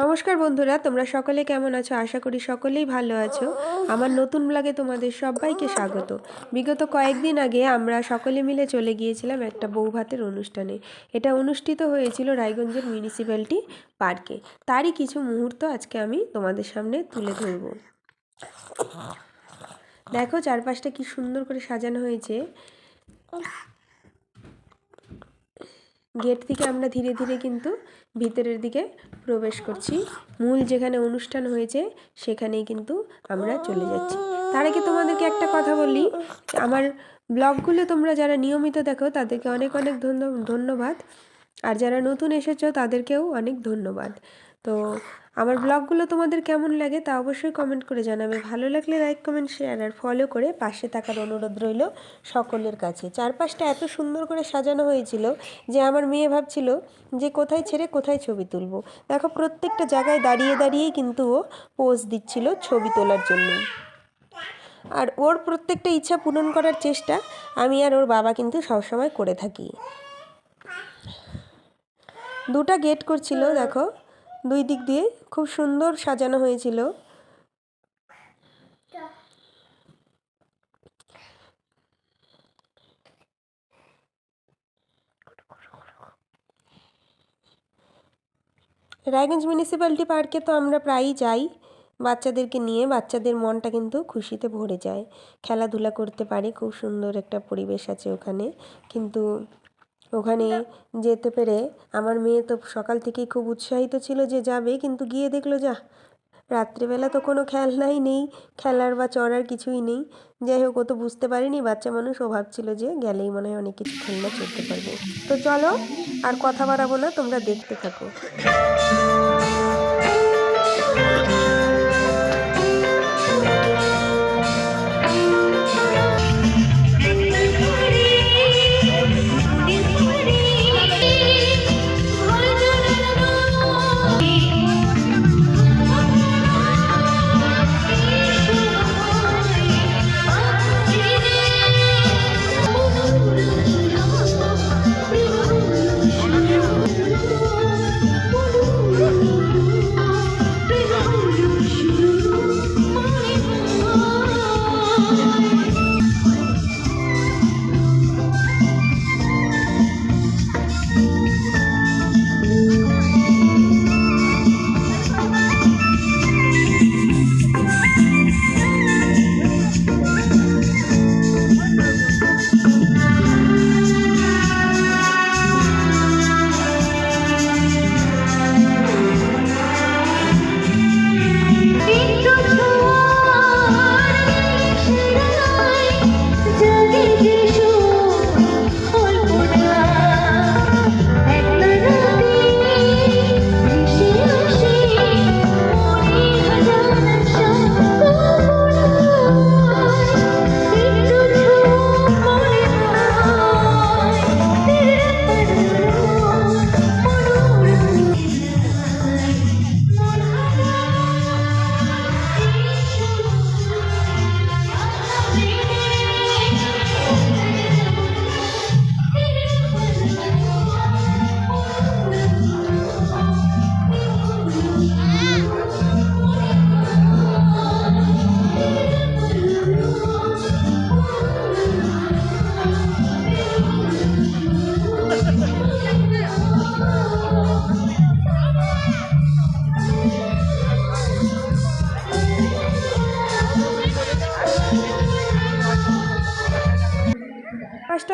নমস্কার বন্ধুরা, তোমরা সকলে কেমন আছো? আশা করি সকলেই ভালো আছো। আমার নতুন ব্লগে তোমাদের সবাইকে স্বাগত। বিগত কয়েকদিন আগে আমরা সকলে মিলে চলে গিয়েছিলাম একটা বৌভাতের অনুষ্ঠানে। এটা অনুষ্ঠিত হয়েছিল রায়গঞ্জের মিউনিসিপ্যালিটি পার্কে। তারই কিছু মুহূর্ত আজকে আমি তোমাদের সামনে তুলে ধরব। দেখো, চারপাশটা কি সুন্দর করে সাজানো হয়েছে। গেট থেকে আমরা ধীরে ধীরে কিন্তু ভিতরের দিকে প্রবেশ করছি। মূল যেখানে অনুষ্ঠান হয়েছে, সেখানেই কিন্তু আমরা চলে যাচ্ছি। তার আগে তোমাদেরকে একটা কথা বলি আমার ব্লগগুলো তোমরা যারা নিয়মিত দেখো, তাদেরকে অনেক অনেক ধন্য, ধন্যবাদ। আর যারা নতুন এসেছ, তাদেরকেও অনেক ধন্যবাদ। তো আমার ব্লগগুলো তোমাদের কেমন লাগে তা অবশ্যই কমেন্ট করে জানাবে। ভালো লাগলে লাইক কমেন্ট শেয়ার আর ফলো করে পাশে থাকার অনুরোধ রইল সকলের কাছে। চারপাশটা এত সুন্দর করে সাজানো হয়েছিল যে আমার মেয়ে ভাবছিল যে কোথায় ছেড়ে কোথায় ছবি তুলবো। দেখো প্রত্যেকটা জায়গায় দাঁড়িয়ে দাঁড়িয়েই কিন্তু ও পোজ দিচ্ছিল ছবি তোলার জন্য। আর ওর প্রত্যেকটা ইচ্ছা পূরণ করার চেষ্টা আমি আর ওর বাবা কিন্তু সবসময় করে থাকি। দুটা গেট করছিল, দেখো। দুই দিক দিয়ে খুব সুন্দর সাজানো হয়েছিল। রায়গঞ্জ মিউনিসিপ্যালিটি পার্কে তো আমরা প্রায়ই যাই বাচ্চাদেরকে নিয়ে, বাচ্চাদের মনটা কিন্তু খুশিতে ভরে যায়। খেলাধুলা করতে পারে, খুব সুন্দর একটা পরিবেশ আছে ওখানে। কিন্তু ওখানে যেতে পেরে আমার মেয়ে তো সকাল থেকেই খুব উৎসাহিত ছিল যে যাবে, কিন্তু গিয়ে দেখল যা রাত্রিবেলা তো কোনো খেলনাই নেই, খেলার বা চড়ার কিছুই নেই। যাই হোক, ও তো বুঝতে পারিনি, বাচ্চা মানুষ, ও ভাবছিল যে গেলেই মনে হয় অনেক কিছু খেলনা চড়তে পারবে। তো চলো, আর কথা বাড়াবো না, তোমরা দেখতে থাকো।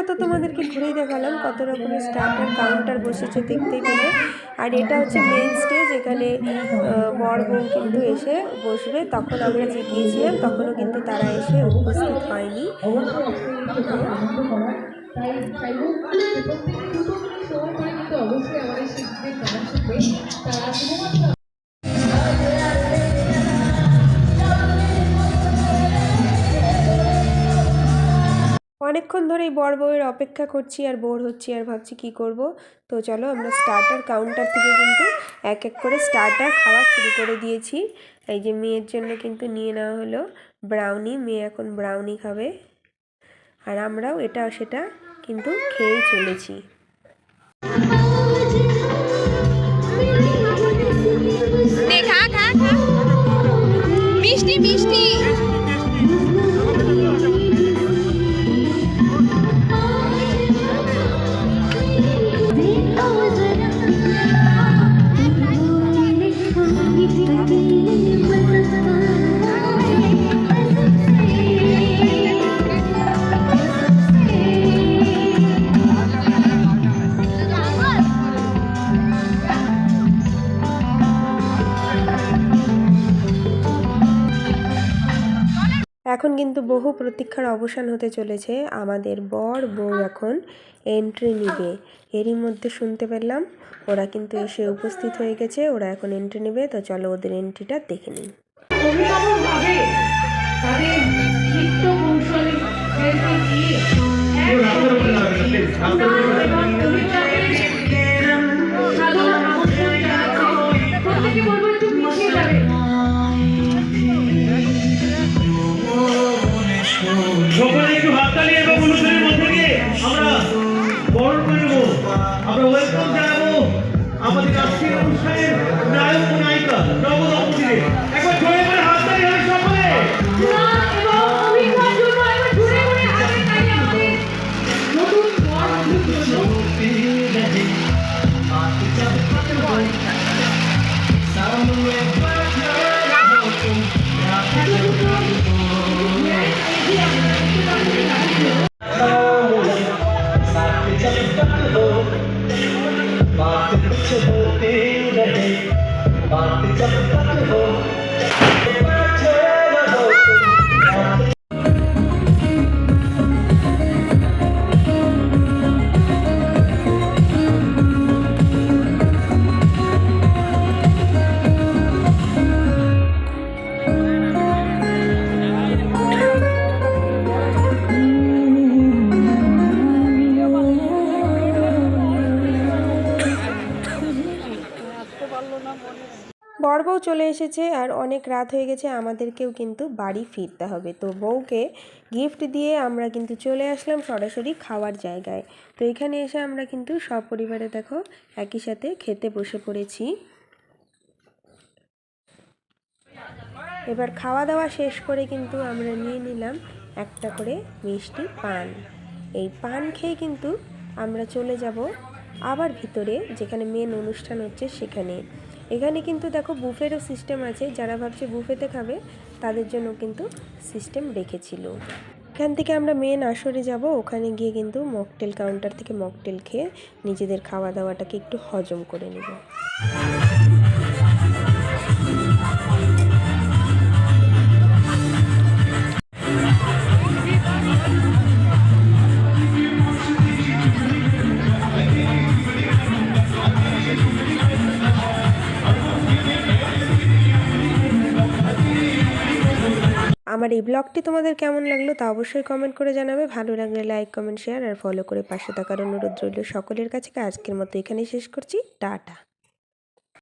পাশটা তো তোমাদেরকে ঘুরেই দেখালাম কত রকমের স্টার্টার কাউন্টার বসেছে দেখতে গেলে আর এটা হচ্ছে মেন স্টেজ এখানে বর বউ কিন্তু এসে বসবে। তখন আমরা যে গিয়েছিলাম তখনও কিন্তু তারা এসে উপস্থিত হয়নি। অবশ্যই আমাদের অনেকক্ষণ ধরেই বর বউয়ের অপেক্ষা করছি আর বোর হচ্ছি আর ভাবছি কি করব। তো চলো আমরা স্টার্টার কাউন্টার থেকে কিন্তু এক এক করে স্টার্টার খাওয়া শুরু করে দিয়েছি। এই যে মেয়ের জন্য কিন্তু নিয়ে নেওয়া হলো ব্রাউনি মেয়ে এখন ব্রাউনি খাবে। আর আমরাও এটা সেটা কিন্তু খেয়েই চলেছি। মিষ্টি মিষ্টি। এখন কিন্তু বহু প্রতীক্ষার অবসান হতে চলেছে। আমাদের বর বউ এখন এন্ট্রি নিবে। এরই মধ্যে শুনতে পেলাম ওরা কিন্তু এসে উপস্থিত হয়ে গেছে ওরা এখন এন্ট্রি নেবে তো চলো ওদের এন্ট্রিটা দেখে নিই। অভিভাবকভাবে আমরা বর বউ চলে এসেছে আর অনেক রাত হয়ে গেছে, আমাদেরকেও কিন্তু বাড়ি ফিরতে হবে। তো বউকে গিফট দিয়ে আমরা কিন্তু চলে আসলাম সরাসরি খাওয়ার জায়গায়। তো এখানে এসে আমরা কিন্তু সপরিবারে দেখো একই সাথে খেতে বসে পড়েছি। এবার খাওয়া দাওয়া শেষ করে কিন্তু আমরা নিয়ে নিলাম একটা করে মিষ্টি পান। এই পান খেয়ে কিন্তু আমরা চলে যাব আবার ভিতরে, যেখানে মেন অনুষ্ঠান হচ্ছে সেখানে। এখানে কিন্তু দেখো বুফেরও সিস্টেম আছে, যারা ভাবছে বুফেতে খাবে, তাদের জন্য কিন্তু সিস্টেম রেখেছিল। এখান থেকে আমরা মেন আসরে যাব, ওখানে গিয়ে কিন্তু মকটেল কাউন্টার থেকে মকটেল খেয়ে নিজেদের খাওয়া দাওয়াটাকে একটু হজম করে নেব। আমার এই ব্লগটি তোমাদের কেমন লাগল তা অবশ্যই কমেন্ট করে জানাবে। ভালো লাগলে লাইক কমেন্ট শেয়ার আর ফলো করে পাশে থাকার অনুরোধ রইল সকলের কাছে। আজকের মতো এখানেই শেষ করছি। টাটা।